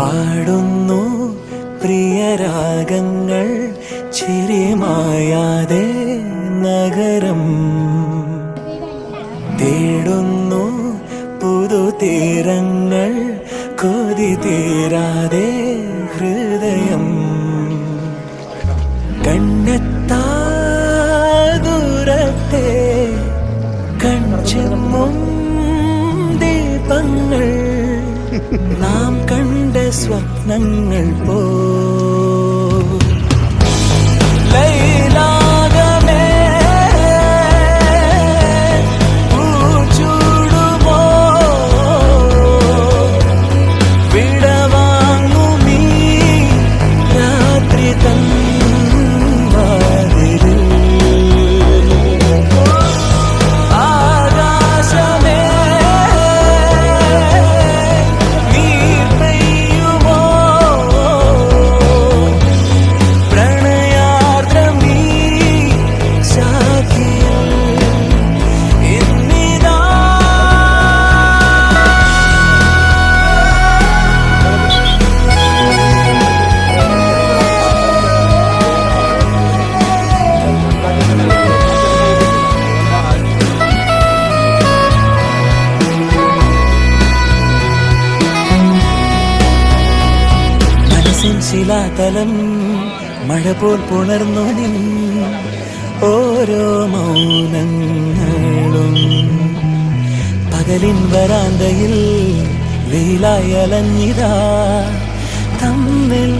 പാടുന്നു പ്രിയരാഗങ്ങൾ ചിരിമായാതെ നഗരം. തേടുന്നു പുതുതീരങ്ങൾ കൊതി തീരാതെ ഹൃദയം. കണ്ണെത്താ ദൂരത്തെ ദീപങ്ങൾ. നാം കണ്ണു സ്വപ്നങ്ങൾ പോ ശിലാതലം മഴ പോൽ പുണർന്നു നിൻ ഓരോ മൗനങ്ങളും. പകലിൻ വരാന്തയിൽ വെയിലായി അലഞ്ഞിതാ തമ്മിൽ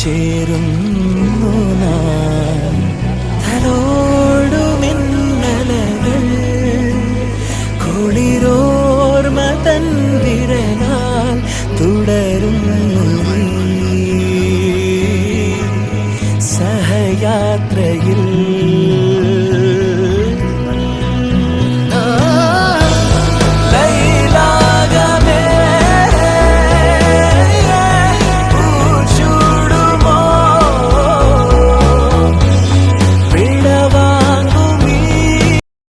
ചേരുന്നു തലോടു മിന്നലകൾ കുളിരോർമ തൻ വിരലാൽ തുടരുന്നു യാത്രയിൽ